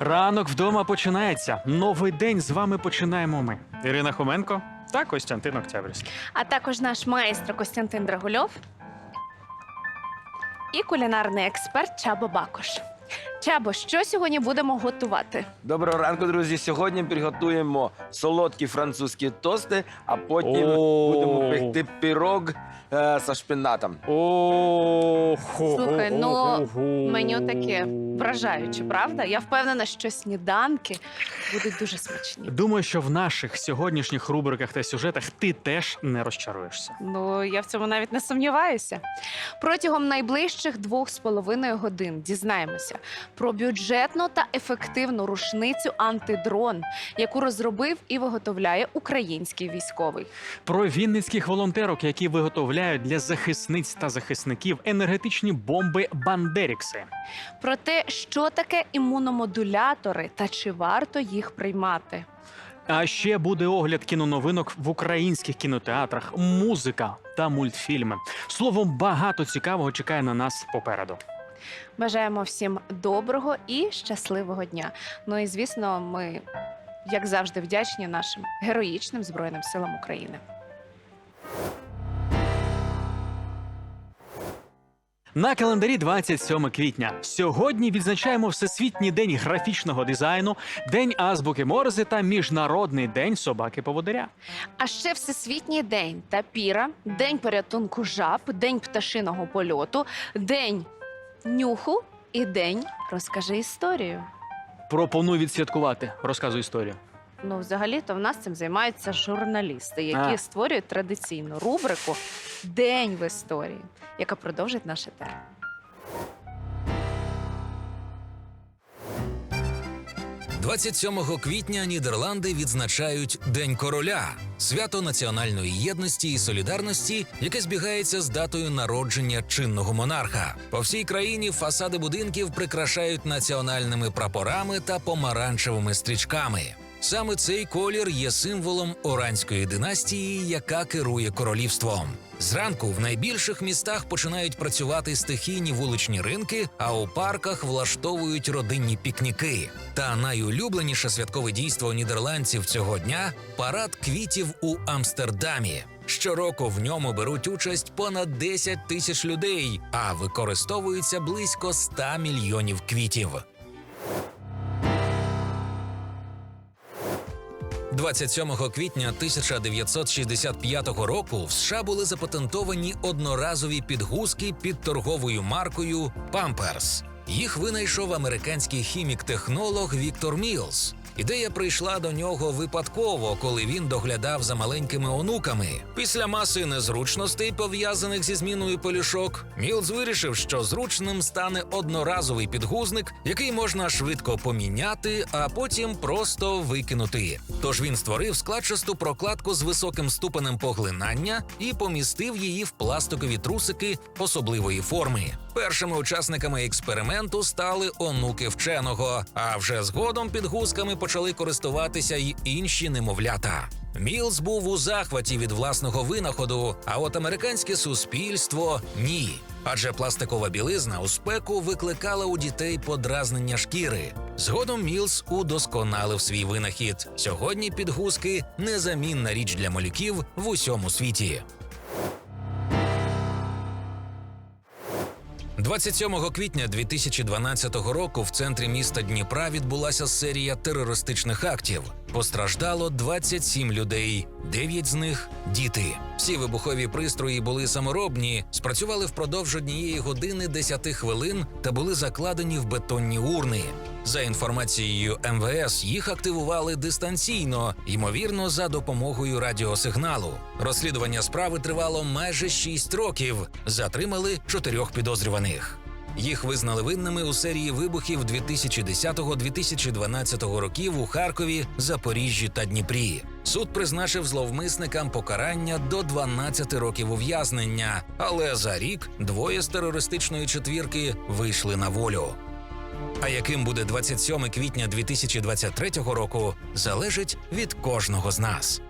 Ранок вдома починається. Новий день з вами починаємо ми. Ірина Хоменко та Костянтин Октябрьський. А також наш майстер Костянтин Драгульов і кулінарний експерт Чабо Бакош. Чабо, що сьогодні будемо готувати? Доброго ранку, друзі. Сьогодні приготуємо солодкі французькі тости, а потім О. будемо пекти пірог е, зі шпинатом. О, Слухай, ну, Меню таке вражаюче, правда? Я впевнена, що сніданки будуть дуже смачні. Думаю, що в наших сьогоднішніх рубриках та сюжетах ти теж не розчаруєшся. Ну, я в цьому навіть не сумніваюся. Протягом найближчих двох з половиною годин дізнаємося про бюджетну та ефективну рушницю антидрон, яку розробив і виготовляє український військовий. Про вінницьких волонтерок, які виготовляють для захисниць та захисників енергетичні бомби Бандерікси. Про те, що таке імуномодулятори та чи варто їх приймати. А ще буде огляд кіноновинок в українських кінотеатрах, музика та мультфільми. Словом, багато цікавого чекає на нас попереду. Бажаємо всім доброго і щасливого дня. Ну і звісно, ми, як завжди, вдячні нашим героїчним збройним силам України. На календарі 27 квітня. Сьогодні відзначаємо Всесвітній день графічного дизайну, День азбуки Морзе та Міжнародний день собаки поводиря. А ще Всесвітній день тапіра, день порятунку жаб, день пташиного польоту, день нюху і день розкажи історію. Пропоную відсвяткувати. Розказуй історію. Ну, взагалі-то в нас цим займаються журналісти, які А. створюють традиційну рубрику День в історії, яка продовжить наш етер. – 27 квітня Нідерланди відзначають День короля, свято національної єдності і солідарності, яке збігається з датою народження чинного монарха. По всій країні фасади будинків прикрашають національними прапорами та помаранчевими стрічками. Саме цей колір є символом оранської династії, яка керує королівством. Зранку в найбільших містах починають працювати стихійні вуличні ринки, а у парках влаштовують родинні пікніки. Та найулюбленіше святкове дійство нідерландців цього дня парад квітів у Амстердамі. Щороку в ньому беруть участь понад 10 тисяч людей, а використовується близько 100 мільйонів квітів. 27 квітня 1965 року в США були запатентовані одноразові підгузки під торговою маркою Pampers. Їх винайшов американський хімік-технолог Віктор Мілс. Ідея прийшла до нього випадково, коли він доглядав за маленькими онуками. Після маси незручностей, пов'язаних зі зміною полішок, Мілс вирішив, що зручним стане одноразовий підгузник, який можна швидко поміняти, а потім просто викинути. Тож він створив складчасту прокладку з високим ступенем поглинання і помістив її в пластикові трусики особливої форми. Першими учасниками експерименту стали онуки вченого, а вже згодом підгузками почали користуватися й інші немовлята. Мілс був у захваті від власного винаходу, а от американське суспільство ні. Адже пластикова білизна у спеку викликала у дітей подразнення шкіри. Згодом Мілс удосконалив свій винахід. Сьогодні підгузки незамінна річ для малюків в усьому світі. 27 квітня 2012 року в центрі міста Дніпра відбулася серія терористичних актів. Постраждало 27 людей, 9 з них діти. Всі вибухові пристрої були саморобні, спрацювали впродовж однієї години 10 хвилин та були закладені в бетонні урни. За інформацією МВС, їх активували дистанційно, ймовірно, за допомогою радіосигналу. Розслідування справи тривало майже 6 років. Затримали чотирьох підозрюваних. Їх визнали винними у серії вибухів 2010-2012 років у Харкові, Запоріжжі та Дніпрі. Суд призначив зловмисникам покарання до 12 років ув'язнення, але за рік двоє з терористичної четвірки вийшли на волю. А яким буде 27 квітня 2023 року, залежить від кожного з нас.